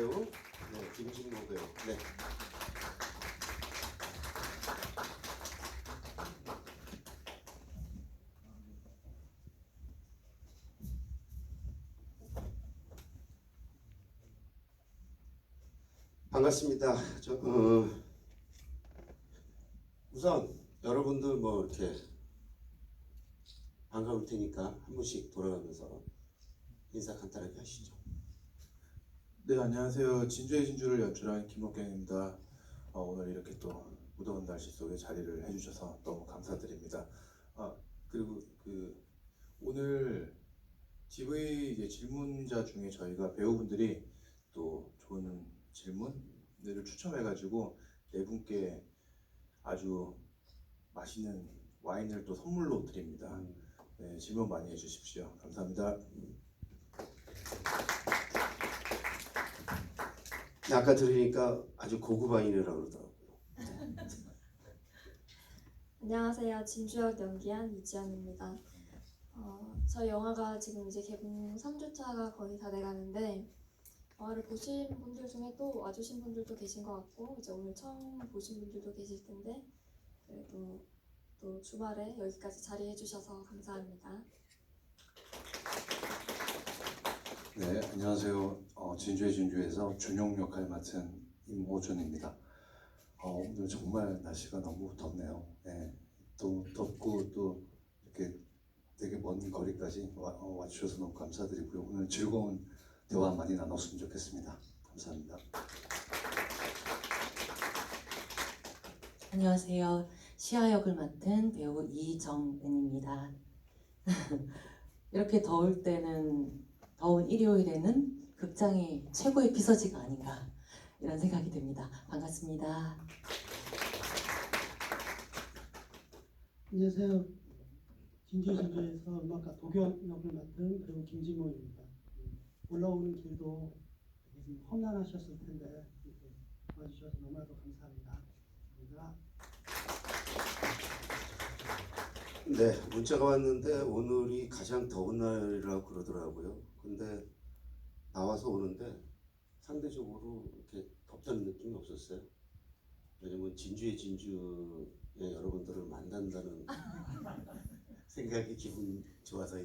배우, 네, 김진모 배우. 네. 반갑습니다. 저, 어, 우선 여러분들 뭐 이렇게 반가울 테니까 한 분씩 돌아가면서 인사 간단하게 하시죠. 네 안녕하세요. 진주의 진주를 연출한 김옥경입니다. 어, 오늘 이렇게 또 무더운 날씨 속에 자리를 해주셔서 너무 감사드립니다. 아 그리고 그 오늘 GV 이제 질문자 중에 저희가 배우분들이 또 좋은 질문들을 추첨해가지고 네 분께 아주 맛있는 와인을 또 선물로 드립니다. 네, 질문 많이 해주십시오. 감사합니다 아까 들으니까 아주 고급 와인이라고 그러더라고요. 안녕하세요. 진주역 연기한 이지연입니다. 어, 저희 영화가 지금 이제 개봉 3주차가 거의 다 돼가는데 영화를 보신 분들 중에 또 와주신 분들도 계신 것 같고 이제 오늘 처음 보신 분들도 계실 텐데 그래도 또 주말에 여기까지 자리해 주셔서 감사합니다. 네, 안녕하세요. 어, 진주의 진주에서 준용 역할 맡은 임호준입니다. 어, 오늘 정말 날씨가 너무 덥네요. 네, 또 덥고 또 이렇게 되게 먼 거리까지 와, 어, 와주셔서 너무 감사드리고요. 오늘 즐거운 대화 많이 나눴으면 좋겠습니다. 감사합니다. 안녕하세요. 시아 역을 맡은 배우 이정은입니다. 이렇게 더울 때는 더운 일요일에는 극장이 최고의 피서지가 아닌가 이런 생각이 듭니다. 반갑습니다. 안녕하세요. 진주 진주에서 음악가 도겸 역을 맡은 배우 김진모입니다. 음, 올라오는 길도 좀 험난하셨을 텐데 이렇게 와주셔서 너무나도 감사합니다. 감사합니다. 네, 문자가 왔는데 오늘이 가장 더운 날이라고 그러더라고요. 근데 나와서 오는데 상대적으로 이렇게 덥다는 느낌이 없었어요. 왜냐면 진주의 진주의 여러분들을 만난다는 생각이 기분 좋아서